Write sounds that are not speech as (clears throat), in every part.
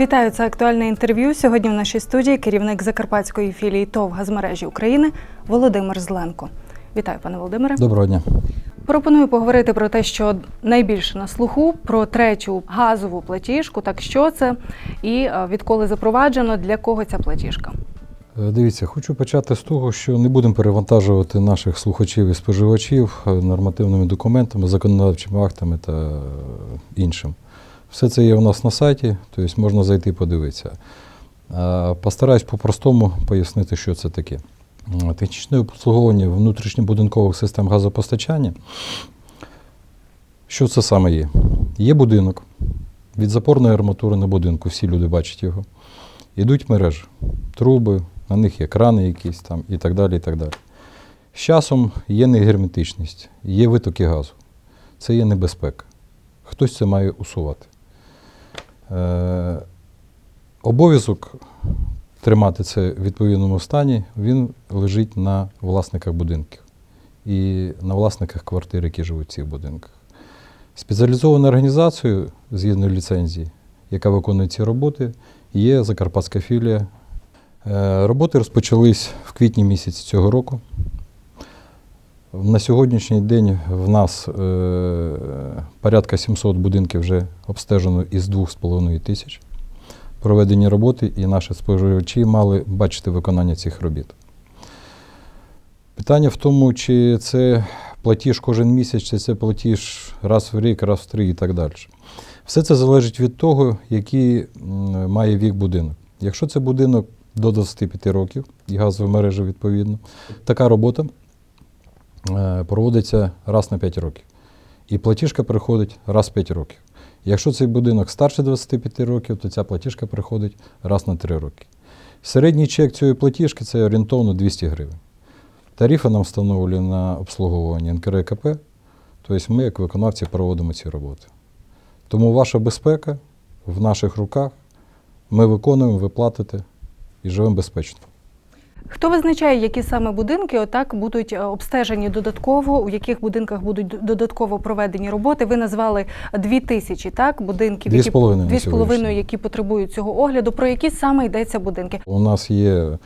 Вітаю, це актуальне інтерв'ю. Сьогодні в нашій студії керівник закарпатської філії ТОВ «Газмережі України Володимир Зленко. Вітаю, пане Володимире. Доброго дня. Пропоную поговорити про те, що найбільше на слуху, про третю газову платіжку. Так що це і е, відколи запроваджено, для кого ця платіжка? Е, Дивіться, хочу почати з того, що не будемо перевантажувати наших слухачів і споживачів е, нормативними документами, законодавчими актами та іншим. Все це є у нас на сайті, тобто можна зайти подивитися. Постараюсь по-простому пояснити, що це таке. Технічне обслуговування внутрішньобудинкових систем газопостачання. Що це саме є? Є будинок. Від запорної арматури на будинку, всі люди бачать його. Ідуть мережі, труби, на них є крани якісь там і так далі. і так далі. З часом є негерметичність, є витоки газу. Це є небезпека. Хтось це має усувати. Е, обов'язок тримати це в відповідному стані, він лежить на власниках будинків і на власниках квартир, які живуть в цих будинках. Спеціалізованою організацією, згідно ліцензії, яка виконує ці роботи, є Закарпатська філія. Е, Роботи розпочались в квітні місяці цього року. На сьогоднішній день в нас е, порядка 700 будинків вже обстежено із 2,5 тисяч. Проведені роботи, і наші споживачі мали бачити виконання цих робіт. Питання в тому, чи це платіж кожен місяць, чи це платіж раз в рік, раз в три і так далі. Все це залежить від того, який має вік будинок. Якщо це будинок до 25 років і газова мережа відповідно, така робота проводиться раз на 5 років. І платіжка приходить раз в 5 років. Якщо цей будинок старше 25 років, то ця платіжка приходить раз на 3 роки. Середній чек цієї платіжки це орієнтовно 200 гривень. Тарифи нам встановлює на обслуговування НКРКП, тобто ми, як виконавці, проводимо ці роботи. Тому ваша безпека в наших руках. Ми виконуємо, ви платите і живемо безпечно. Хто визначає, які саме будинки отак будуть е, обстежені додатково, у яких будинках будуть додатково проведені роботи? Ви назвали дві тисячі так будинків, Дві які з половиною дві з половиною, які потребують цього огляду. Про які саме йдеться будинки? У нас є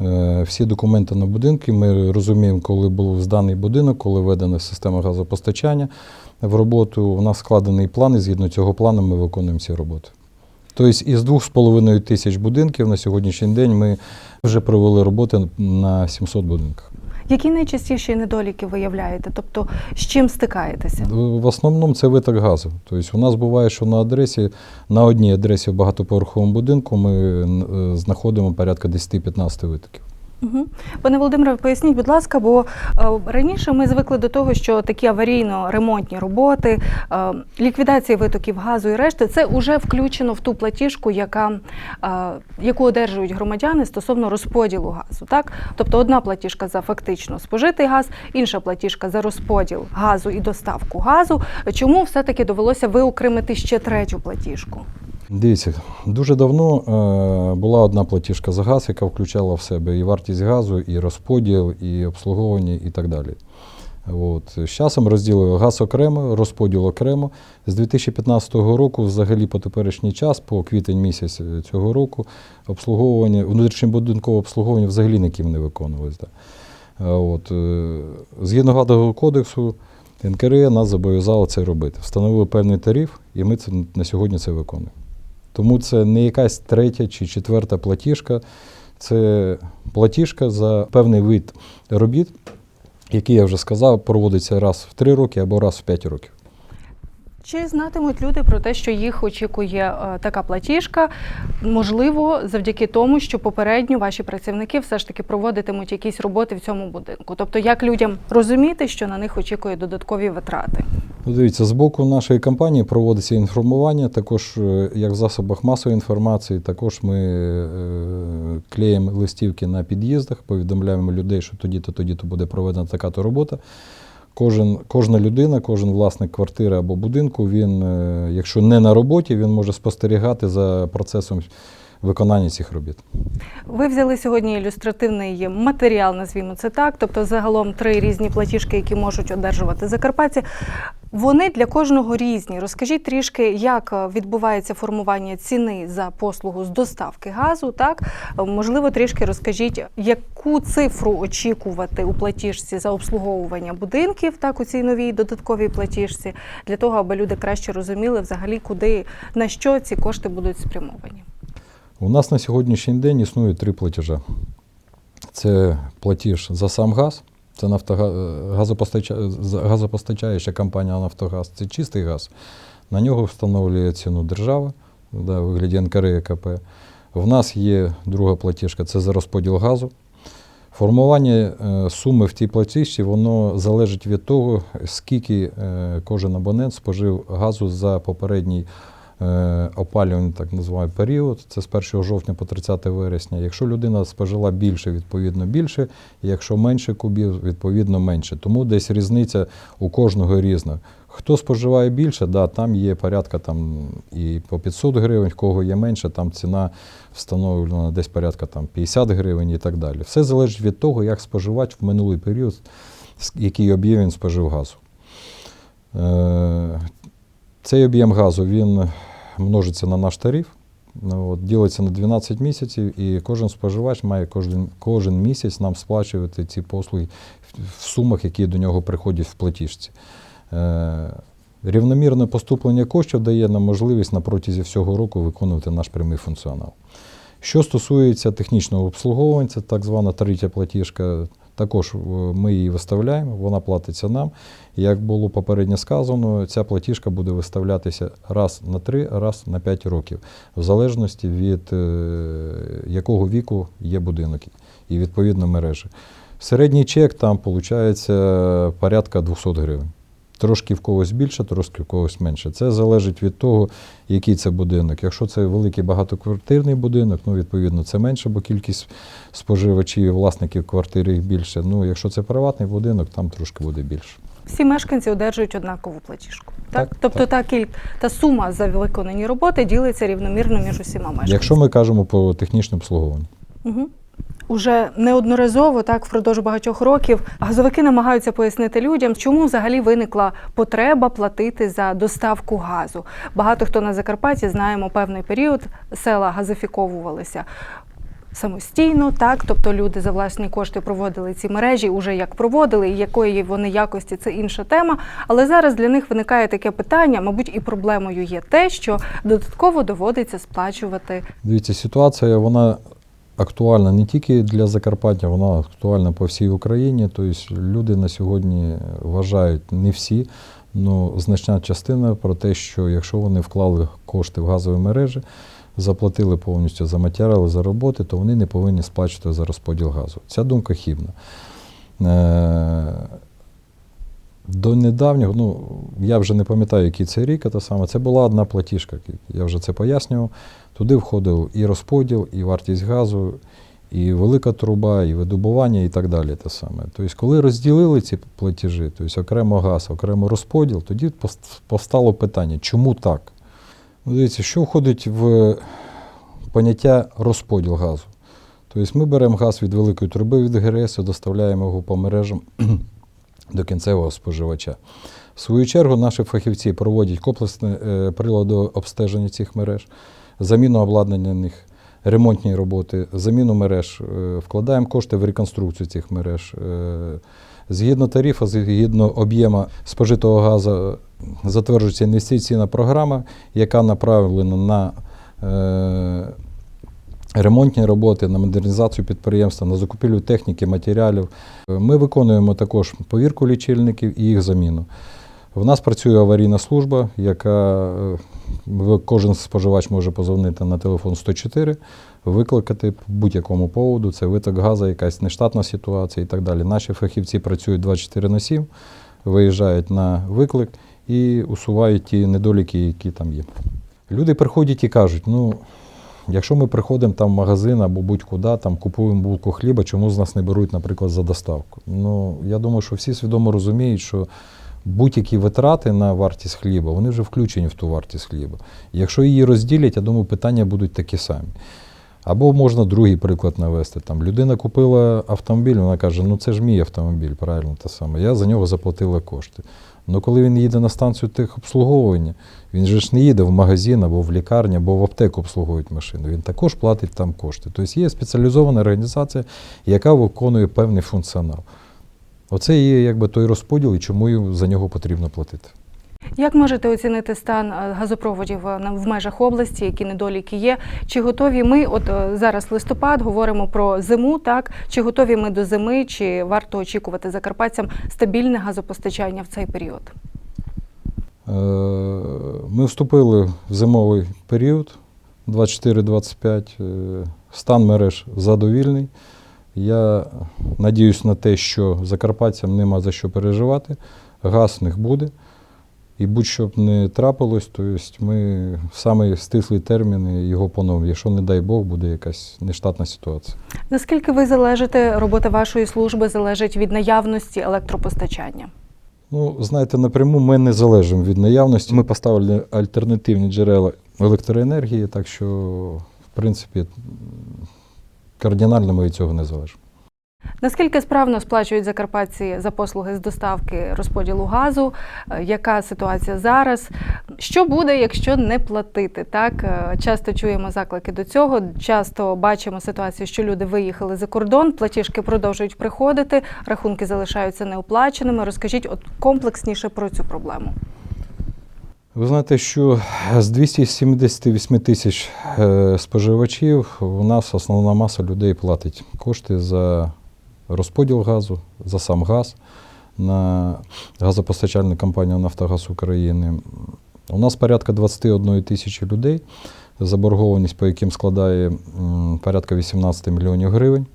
е, всі документи на будинки. Ми розуміємо, коли був зданий будинок, коли введена система газопостачання в роботу. У нас складений план, і згідно цього плану ми виконуємо ці роботи. Тобто із 2,5 тисяч будинків на сьогоднішній день ми вже провели роботи на 700 будинках. Які найчастіші недоліки виявляєте? Тобто з чим стикаєтеся? В основному це виток газу. Тобто у нас буває, що на адресі, на одній адресі в багатоповерховому будинку ми е, знаходимо порядка 10-15 витоків. Угу. Пане Володимире, поясніть, будь ласка, бо е, раніше ми звикли до того, що такі аварійно-ремонтні роботи, е, ліквідація витоків газу і решти, це вже включено в ту платіжку, яка, е, яку одержують громадяни стосовно розподілу газу. Так? Тобто одна платіжка за фактично спожитий газ, інша платіжка за розподіл газу і доставку газу. Чому все-таки довелося виокремити ще третю платіжку? Дивіться, дуже давно е, була одна платіжка за газ, яка включала в себе і вартість газу, і розподіл, і обслуговування, і так далі. От. З часом розділили газ окремо, розподіл окремо. З 2015 року, взагалі по теперішній час, по квітень місяць цього року, обслуговування, внутрішньобудинкове обслуговування взагалі ніким не виконувалось. Да. От. е, Згідно Гадового кодексу, НКРЕ нас зобов'язало це робити. Встановили певний тариф, і ми це, на сьогодні це виконуємо. Тому це не якась третя чи четверта платіжка, це платіжка за певний вид робіт, який я вже сказав, проводиться раз в три роки або раз в п'ять років. Чи знатимуть люди про те, що їх очікує е, така платіжка? Можливо, завдяки тому, що попередньо ваші працівники все ж таки проводитимуть якісь роботи в цьому будинку. Тобто, як людям розуміти, що на них очікує додаткові витрати? Ну, Дивіться, з боку нашої компанії проводиться інформування, також е, як в засобах масової інформації, також ми е, клеїмо листівки на під'їздах, повідомляємо людей, що тоді-то, тоді-то буде проведена така-то робота. Кожен, кожна людина, кожен власник квартири або будинку, він, е, якщо не на роботі, він може спостерігати за процесом виконання цих робіт. Ви взяли сьогодні ілюстративний матеріал, назвімо це так, тобто загалом три різні платіжки, які можуть одержувати закарпатці. Вони для кожного різні. Розкажіть трішки, як відбувається формування ціни за послугу з доставки газу. Так можливо, трішки розкажіть, яку цифру очікувати у платіжці за обслуговування будинків, так у цій новій додатковій платіжці, для того, аби люди краще розуміли взагалі, куди на що ці кошти будуть спрямовані. У нас на сьогоднішній день існує три платежа. Це платіж за сам газ, це газопостачаюча компанія Нафтогаз, це чистий газ. На нього встановлює ціну держава да, у вигляді НКРЕКП. В нас є друга платіжка, це за розподіл газу. Формування е, суми в тій платіжці воно залежить від того, скільки е, кожен абонент спожив газу за попередній опалювальний так називаємо період. Це з 1 жовтня по 30 вересня. Якщо людина спожила більше, відповідно більше. Якщо менше кубів, відповідно менше. Тому десь різниця у кожного різна. Хто споживає більше, да, там є порядка там і по 500 гривень, в кого є менше, там ціна встановлена десь порядка там 50 гривень і так далі. Все залежить від того, як споживач в минулий період, який об'єм він спожив газу. Е, Цей об'єм газу він множиться на наш тариф, ну, от, ділиться на 12 місяців, і кожен споживач має кожен, кожен місяць нам сплачувати ці послуги в, сумах, які до нього приходять в платіжці. Е, Рівномірне поступлення коштів дає нам можливість на протязі всього року виконувати наш прямий функціонал. Що стосується технічного обслуговування, це так звана третя платіжка, також е, ми її виставляємо, вона платиться нам. Як було попередньо сказано, ця платіжка буде виставлятися раз на три, раз на 5 років, в залежності від е, якого віку є будинок і відповідно мережі. Середній чек там виходить порядка 200 гривень. Трошки в когось більше, трошки в когось менше. Це залежить від того, який це будинок. Якщо це великий багатоквартирний будинок, ну відповідно це менше, бо кількість споживачів, і власників квартири їх більше. Ну, якщо це приватний будинок, там трошки буде більше. Всі мешканці одержують однакову платіжку. Так? Так, тобто так. Та, кіль... та сума за виконані роботи ділиться рівномірно між усіма мешканцями. Якщо ми кажемо про технічне обслуговування. Угу. Уже неодноразово, так, впродовж багатьох років, газовики намагаються пояснити людям, чому взагалі виникла потреба платити за доставку газу. Багато хто на Закарпатті знаємо певний період, села газифіковувалися самостійно, так, тобто люди за власні кошти проводили ці мережі, уже як проводили, і якої вони якості, це інша тема. Але зараз для них виникає таке питання, мабуть, і проблемою є те, що додатково доводиться сплачувати Дивіться, ситуація вона актуальна не тільки для Закарпаття, вона актуальна по всій Україні. Тобто люди на сьогодні вважають не всі, але значна частина про те, що якщо вони вклали кошти в газові мережі, заплатили повністю за матеріали, за роботи, то вони не повинні сплачувати за розподіл газу. Ця думка хібна. До недавнього, ну я вже не пам'ятаю, який це рік, це саме. Це була одна платіжка, я вже це пояснював. Туди входив і розподіл, і вартість газу, і велика труба, і видобування, і так далі. Те саме. Тобто, коли розділили ці платежі, тобто окремо газ, окремо розподіл, тоді постало питання, чому так? Ну, Дивіться, що входить в поняття розподіл газу. Тобто ми беремо газ від великої труби від ГРС доставляємо його по мережам до кінцевого споживача. В свою чергу наші фахівці проводять комплексне е, прилади обстеження цих мереж, заміну обладнання на них, ремонтні роботи, заміну мереж, е, вкладаємо кошти в реконструкцію цих мереж. Е, Згідно тарифу, згідно об'єму спожитого газу, затверджується інвестиційна програма, яка направлена на ремонтні роботи, на модернізацію підприємства, на закупівлю техніки, матеріалів. Ми виконуємо також повірку лічильників і їх заміну. В нас працює аварійна служба, яка е, кожен споживач може позвонити на телефон 104, викликати по будь-якому поводу, це виток газу, якась нештатна ситуація і так далі. Наші фахівці працюють 24 на 7, виїжджають на виклик і усувають ті недоліки, які там є. Люди приходять і кажуть, ну. Якщо ми приходимо там в магазин або будь-куди, там купуємо булку хліба, чому з нас не беруть, наприклад, за доставку? Ну, я думаю, що всі свідомо розуміють, що будь-які витрати на вартість хліба, вони вже включені в ту вартість хліба. Якщо її розділять, я думаю, питання будуть такі самі. Або можна другий приклад навести. Там людина купила автомобіль, вона каже, ну це ж мій автомобіль, правильно те саме. Я за нього заплатила кошти. Ну коли він їде на станцію техобслуговування, він же ж не їде в магазин або в лікарню, або в аптеку обслуговують машину. Він також платить там кошти. Тобто є спеціалізована організація, яка виконує певний функціонал. Оце є якби той розподіл, і чому за нього потрібно платити. Як можете оцінити стан е, газопроводів е, в межах області, які недоліки є? Чи готові ми, от е, зараз листопад, говоримо про зиму, так? Чи готові ми до зими, чи варто очікувати закарпатцям стабільне газопостачання в цей період? Ми вступили в зимовий період 24-25. Е, Стан мереж задовільний. Я надіюсь на те, що закарпатцям нема за що переживати. Газ в них буде. І будь-що б не трапилось, то есть ми в самий стислий термін його поновимо. Якщо, не дай Бог, буде якась нештатна ситуація. Наскільки ви залежите, робота вашої служби залежить від наявності електропостачання? Ну, знаєте, напряму ми не залежимо від наявності. Ми поставили альтернативні джерела електроенергії, так що, в принципі, кардинально ми від цього не залежимо. Наскільки справно сплачують закарпатці за послуги з доставки розподілу газу? Е, Яка ситуація зараз? Що буде, якщо не платити? Так Е, часто чуємо заклики до цього. Часто бачимо ситуацію, що люди виїхали за кордон, платіжки продовжують приходити, рахунки залишаються неоплаченими. Розкажіть от комплексніше про цю проблему. Ви знаєте, що з 278 тисяч е, споживачів у нас основна маса людей платить кошти за розподіл газу, за сам газ на газопостачальну компанію Нафтогаз України. У нас порядка 21 тисячі людей, заборгованість по яким складає порядка 18 мільйонів гривень.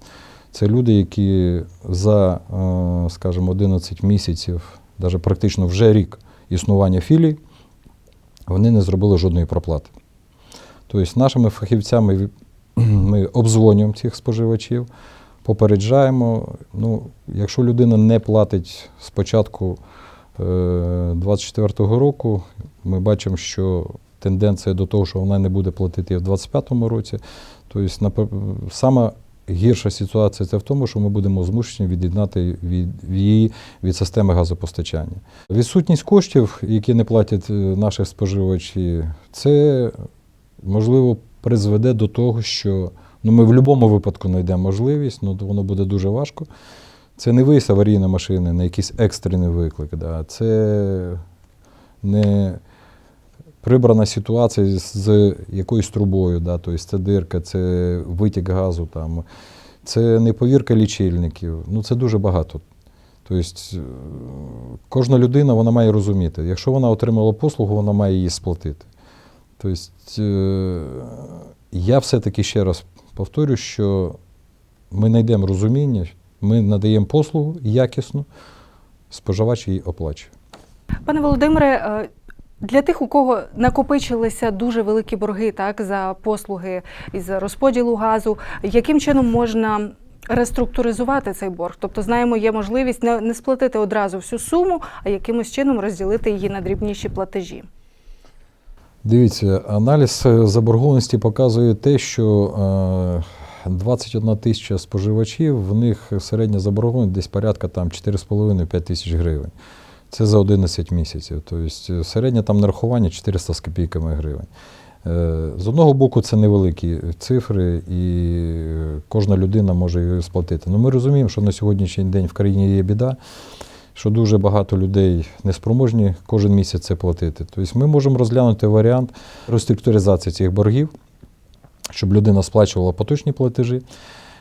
Це люди, які за, е, скажімо, 11 місяців, навіть практично вже рік існування філій, вони не зробили жодної проплати. Тобто нашими фахівцями (clears throat) ми обдзвонюємо цих споживачів, попереджаємо. Ну, якщо людина не платить з початку 2024 року, ми бачимо, що тенденція до того, що вона не буде платити в 2025 році. Тобто, сама гірша ситуація це в тому, що ми будемо змушені від'єднати від, її від системи газопостачання. Відсутність коштів, які не платять е, наші споживачі, це можливо призведе до того, що ну, ми в будь-якому випадку знайдемо можливість, ну воно буде дуже важко. Це не виїзд аварійної машини на якийсь екстрений виклик. Да. Це не прибрана ситуація з, якоюсь трубою, да. тобто це дирка, це витік газу. Там. Це не повірка лічильників. Ну, це дуже багато. Тобто кожна людина вона має розуміти, якщо вона отримала послугу, вона має її сплатити. Тобто я все-таки ще раз повторю, що ми знайдемо розуміння, ми надаємо послугу якісну, споживач її оплачує. Пане Володимире, е, для тих, у кого накопичилися дуже великі борги так, за послуги із розподілу газу, яким чином можна реструктуризувати цей борг? Тобто, знаємо, є можливість не, не сплатити одразу всю суму, а якимось чином розділити її на дрібніші платежі. Дивіться, аналіз е, заборгованості показує те, що е, 21 тисяча споживачів, в них середня заборгованість десь порядка там 4,5-5 тисяч гривень. Це за 11 місяців. Тобто середнє там нарахування 400 з копійками гривень. Е, З одного боку, це невеликі цифри, і кожна людина може її сплатити. Ну, ми розуміємо, що на сьогоднішній день в країні є біда, що дуже багато людей неспроможні кожен місяць це платити. Тобто ми можемо розглянути варіант реструктуризації цих боргів, щоб людина сплачувала поточні платежі,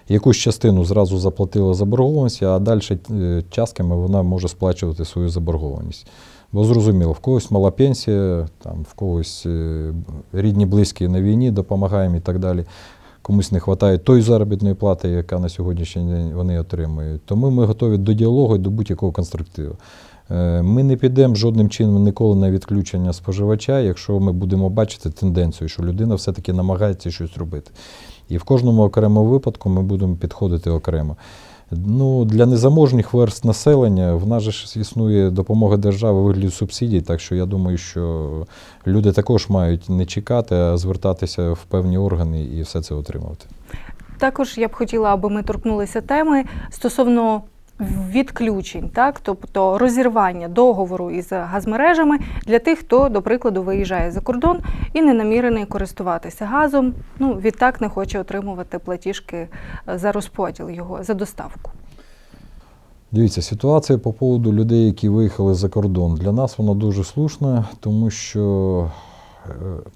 якусь частину зразу заплатила заборгованість, а далі е, частками вона може сплачувати свою заборгованість. Бо зрозуміло, в когось мала пенсія, там, в когось е, рідні, близькі на війні допомагаємо і так далі. Комусь не вистачає тої заробітної плати, яка на сьогоднішній день вони отримують. Тому ми готові до діалогу і до будь-якого конструктиву. Е, Ми не підемо жодним чином ніколи на відключення споживача, якщо ми будемо бачити тенденцію, що людина все-таки намагається щось робити. І в кожному окремому випадку ми будемо підходити окремо. Ну, для незаможних верст населення в нас же існує допомога держави у вигляді субсидій, так що я думаю, що люди також мають не чекати, а звертатися в певні органи і все це отримувати. Також я б хотіла, аби ми торкнулися теми стосовно відключень, так тобто розірвання договору із газмережами для тих, хто, до прикладу, виїжджає за кордон і не намірений користуватися газом. Ну відтак не хоче отримувати платіжки е, за розподіл його за доставку. Дивіться, ситуація по поводу людей, які виїхали за кордон, для нас вона дуже слушна, тому що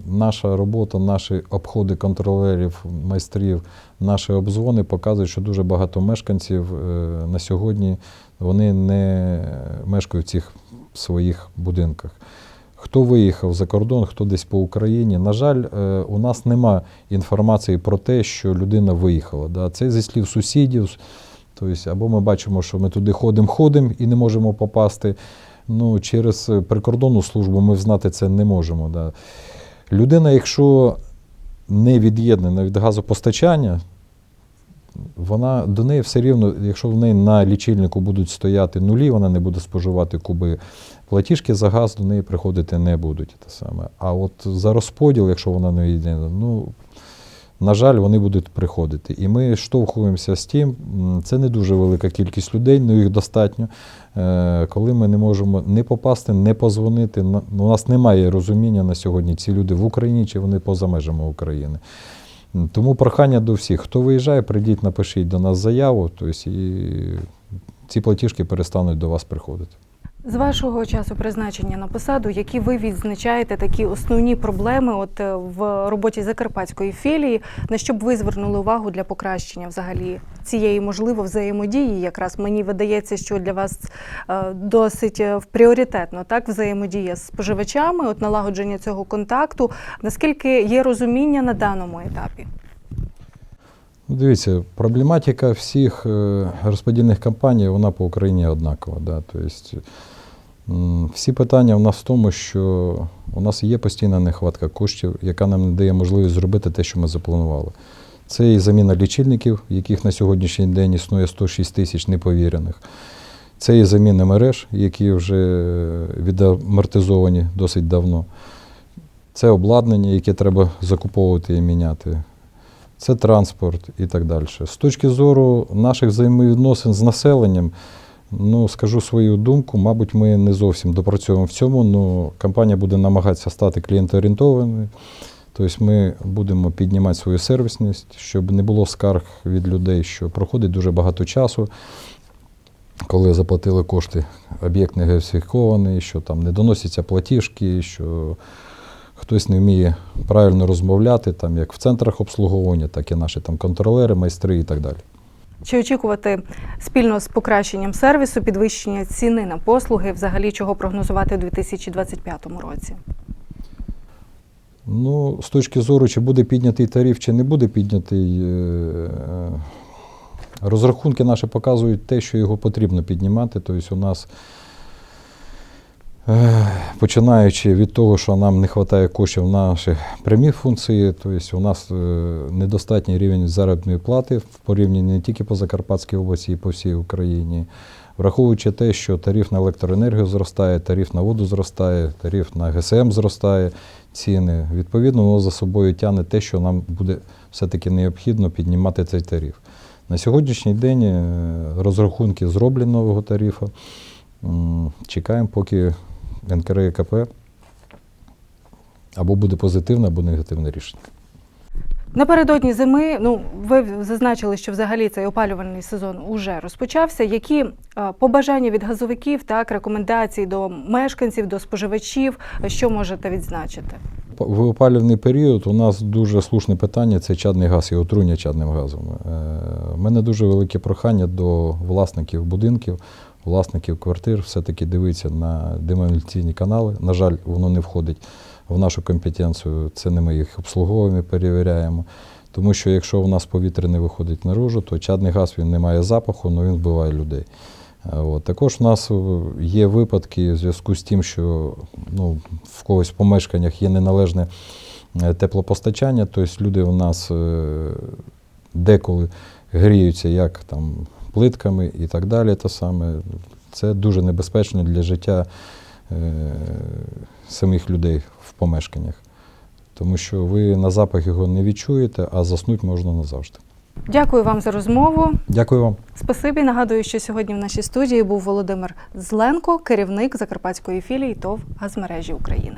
наша робота, наші обходи контролерів, майстрів, наші обзвони показують, що дуже багато мешканців е, на сьогодні вони не мешкають в цих своїх будинках. Хто виїхав за кордон, хто десь по Україні. На жаль, е, у нас нема інформації про те, що людина виїхала. Це зі слів сусідів. Тобто, або ми бачимо, що ми туди ходимо, ходимо і не можемо попасти. Ну, через е, прикордонну службу ми знати це не можемо. Да. Людина, якщо не від'єднана від газопостачання, вона до неї все рівно, якщо в неї на лічильнику будуть стояти нулі, вона не буде споживати куби. Платіжки за газ до неї приходити не будуть. Те саме. А от за розподіл, якщо вона не від'єднана, ну, на жаль, вони будуть приходити. І ми штовхуємося з тим, це не дуже велика кількість людей, але їх достатньо, е, коли ми не можемо не попасти, не позвонити. У нас немає розуміння на сьогодні, ці люди в Україні чи вони поза межами України. Тому прохання до всіх, хто виїжджає, прийдіть, напишіть до нас заяву, тобто, і ці платіжки перестануть до вас приходити. З вашого часу призначення на посаду, які ви відзначаєте такі основні проблеми от е, в роботі закарпатської філії, на що б ви звернули увагу для покращення взагалі цієї можливо взаємодії? Якраз мені видається, що для вас е, досить е, пріоритетно так взаємодія з споживачами, от налагодження цього контакту. Наскільки є розуміння на даному етапі? Ну, Дивіться, проблематика всіх розподільних компаній, вона по Україні однакова. Да? Тобто, всі питання в нас в тому, що у нас є постійна нехватка коштів, яка нам не дає можливість зробити те, що ми запланували. Це і заміна лічильників, яких на сьогоднішній день існує 106 тисяч неповірених. Це і заміна мереж, які вже відамортизовані досить давно. Це обладнання, яке треба закуповувати і міняти це транспорт і так далі. З точки зору наших взаємовідносин з населенням, ну скажу свою думку, мабуть, ми не зовсім допрацьовуємо в цьому, але компанія буде намагатися стати клієнтоорієнтованою. Тобто ми будемо піднімати свою сервісність, щоб не було скарг від людей, що проходить дуже багато часу, коли заплатили кошти, об'єкт не геосифікований, що там не доносяться платіжки, що хтось не вміє правильно розмовляти, там як в центрах обслуговування, так і наші там контролери, майстри і так далі. Чи очікувати спільно з покращенням сервісу, підвищення ціни на послуги, взагалі чого прогнозувати у 2025 році? Ну, з точки зору, чи буде піднятий тариф, чи не буде піднятий, е, розрахунки наші показують те, що його потрібно піднімати. Тобто у нас, починаючи від того, що нам не вистачає коштів на наші прямі функції, тобто у нас е, недостатній рівень заробітної плати в порівнянні не тільки по Закарпатській області, і по всій Україні. Враховуючи те, що тариф на електроенергію зростає, тариф на воду зростає, тариф на ГСМ зростає, ціни. Відповідно, воно за собою тягне те, що нам буде все-таки необхідно піднімати цей тариф. На сьогоднішній день е, розрахунки зроблені нового тарифу. Чекаємо, поки НКРЕКП або буде позитивне, або негативне рішення. Напередодні зими, ну ви зазначили, що взагалі цей опалювальний сезон уже розпочався. Які е, побажання від газовиків, так рекомендації до мешканців, до споживачів, що можете відзначити? В опалювальний період у нас дуже слушне питання це чадний газ і отруєння чадним газом. У мене дуже велике прохання до власників будинків, власників квартир, все-таки дивитися на демоніційні канали. На жаль, воно не входить в нашу компетенцію, це не ми їх обслуговуємо, перевіряємо. Тому що якщо у нас повітря не виходить наружу, то чадний газ він не має запаху, але він вбиває людей. Е, От. Також у нас є випадки в зв'язку з тим, що ну, в когось в помешканнях є неналежне е, теплопостачання, тобто люди у нас е, деколи гріються як там плитками і так далі. Те саме. Це дуже небезпечно для життя е, самих людей в помешканнях. Тому що ви на запах його не відчуєте, а заснути можна назавжди. Дякую вам за розмову. Дякую вам. Спасибі. Нагадую, що сьогодні в нашій студії був Володимир Зленко, керівник Закарпатської філії ТОВ «Газмережі України.